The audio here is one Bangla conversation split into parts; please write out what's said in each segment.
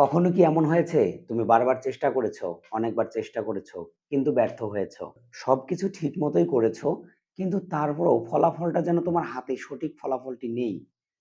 কখনো কি এমন হয়েছে? তুমি বারবার চেষ্টা করেছ, অনেকবার চেষ্টা করেছ, কিন্তু ব্যর্থ হয়েছো। সবকিছু ঠিক মতোই করেছ, কিন্তু তারপরও ফলাফলটা যেন তোমার হাতে সঠিক ফলাফলটি নেই।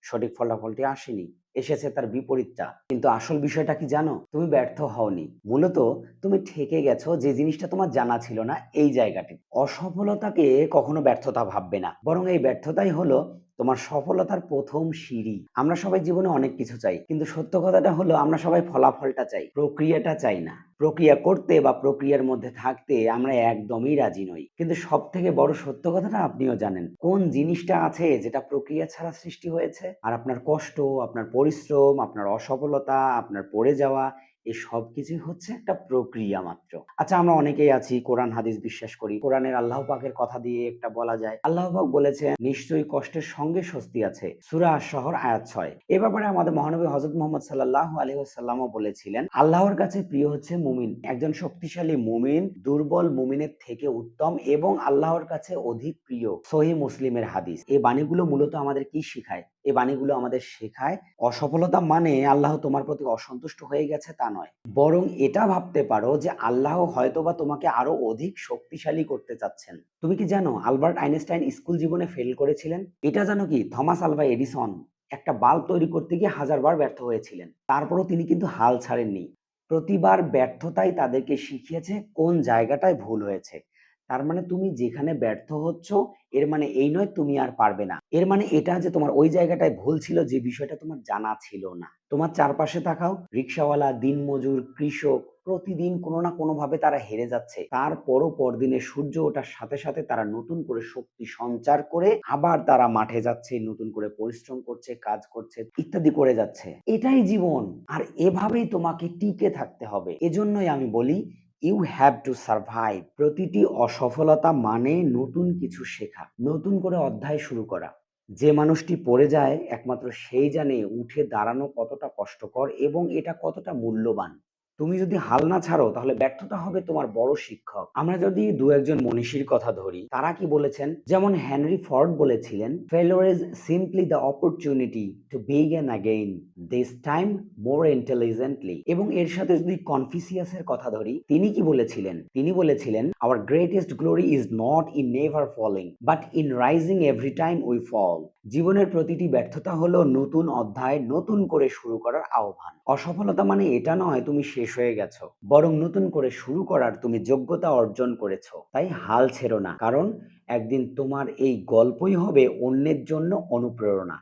সঠিক ফলাফলটি আসেনি। এসেছে তার বিপরীতটা। কিন্তু আসল বিষয়টা কি জানো? তুমি ব্যর্থ হওনি। মূলত তুমি ঠেকে গেছো যে জিনিসটা তোমার জানা ছিল না এই জায়গাটি। অসফলতাকে কখনো ব্যর্থতা ভাববে না। বরং এই ব্যর্থতাই হলো তোমার সফলতার প্রথম সিঁড়ি। আমরা সবাই জীবনে অনেক কিছু চাই। কিন্তু সত্য কথাটা হলো আমরা সবাই ফলাফলটা চাই, প্রক্রিয়াটা চাই না। প্রক্রিয়া করতে বা প্রক্রিয়ার মধ্যে থাকতে আমরা একদমই রাজি নই। কিন্তু সব থেকে বড় সত্য কথাটা আপনিও জানেন। কোন জিনিসটা আছে যেটা প্রক্রিয়া ছাড়া সৃষ্টি হয়েছে? আর আপনার কষ্ট, আপনার পরিশ্রম আপনার অসফলতা আপনার পড়ে যাওয়া এই সব কিছুই হচ্ছে একটা প্রক্রিয়া মাত্র। আচ্ছা আমরা অনেকেই আছি, কোরআন, হাদিস বিশ্বাস করি। কোরআনের আল্লাহ পাকের কথা দিয়ে একটা বলা যায়। আল্লাহ পাক বলেছেন, নিশ্চয়ই কষ্টের সঙ্গে স্বস্তি আছে। সুরা শহর আয়াত ছয়। এ ব্যাপারে আমাদের মহানবী হজরত মোহাম্মদ সাল্লাহ আলহিহাল্লামও বলেছিলেন, আল্লাহর কাছে প্রিয় হচ্ছে মুমিন। একজন শক্তিশালী মুমিন, দুর্বল মুমিনের থেকে উত্তম এবং আল্লাহর কাছে অধিক প্রিয়। সহি মুসলিমের হাদিস। এই বাণীগুলো মূলত আমাদের কি শেখায়? এই বাণীগুলো আমাদের শেখায় অসফলতা মানে আল্লাহ তোমার প্রতি অসন্তুষ্ট হয়ে গেছে, তা নয়। বরং এটা ভাবতে পারো যে আল্লাহ হয়তোবা তোমাকে আরও অধিক শক্তিশালী করতে চাচ্ছেন। তুমি কি জানো আলবার্ট আইনস্টাইন স্কুল জীবনে ফেল করেছিলেন? এটা জানো কি? থমাস আলভা এডিসন একটা বাল্ব তৈরি করতে গিয়ে হাজারবার ব্যর্থ হয়েছিলেন। তারপরও তিনি কিন্তু হাল ছাড়েননি। প্রতিবার ব্যর্থতাই তাদেরকে শিখিয়েছে কোন জায়গাটায় ভুল হয়েছে। তার মানে তুমি যেখানে ব্যর্থ হচ্ছ, এর মানে এই নয় তুমি আর পারবে না। এর মানে এটা যে তোমার ওই জায়গাটায় ভুল ছিল যে বিষয়টা তোমার জানা ছিল না। তোমার চারপাশে থাকাও রিক্সাওয়ালা, দিনমজুর, কৃষক, প্রতিদিন কোনো না কোনো ভাবে তারা হেরে যাচ্ছে। তারপরও পরদিনে সূর্য ওঠার সাথে সাথে তারা নতুন করে শক্তি সঞ্চার করে আবার তারা মাঠে যাচ্ছে, নতুন করে পরিশ্রম করছে, কাজ করছে, ইত্যাদি করে যাচ্ছে। এটাই জীবন। আর এভাবেই তোমাকে টিকে থাকতে হবে। এজন্যই আমি বলি ইউ হ্যাভ টু সার্ভাইভ। প্রতিটি অসফলতা মানে নতুন কিছু শেখা, নতুন করে অধ্যায় শুরু করা। যে মানুষটি পড়ে যায়, একমাত্র সেই জানে উঠে দাঁড়ানো কতটা কষ্টকর এবং এটা কতটা মূল্যবান। তুমি যদি হাল না ছাড়ো, তাহলে ব্যর্থতা হবে তোমার বড় শিক্ষক। আমরা যদি দু একজন মনীষীর কথা ধরি, তারা কি বলেছেন? যেমন হেনরি ফর্ড বলেছিলেন failure is simply the opportunity to begin again this time more intelligently এবং এর সাথে যদি কনফিসিয়াসের কথা ধরি, তিনি কি বলেছিলেন? তিনি বলেছিলেন our greatest glory is not in never falling but in rising every time we fall জীবনের প্রতিটি ব্যর্থতা হলো নতুন অধ্যায় নতুন করে শুরু করার আহ্বান। অসফলতা মানে এটা নয়, তুমি শেষ হয়ে গেছো। বরং নতুন করে শুরু করার তুমি যোগ্যতা অর্জন করেছ। তাই হাল ছেড়ো না, কারণ একদিন তোমার এই গল্পই হবে অন্যের জন্য অনুপ্রেরণা।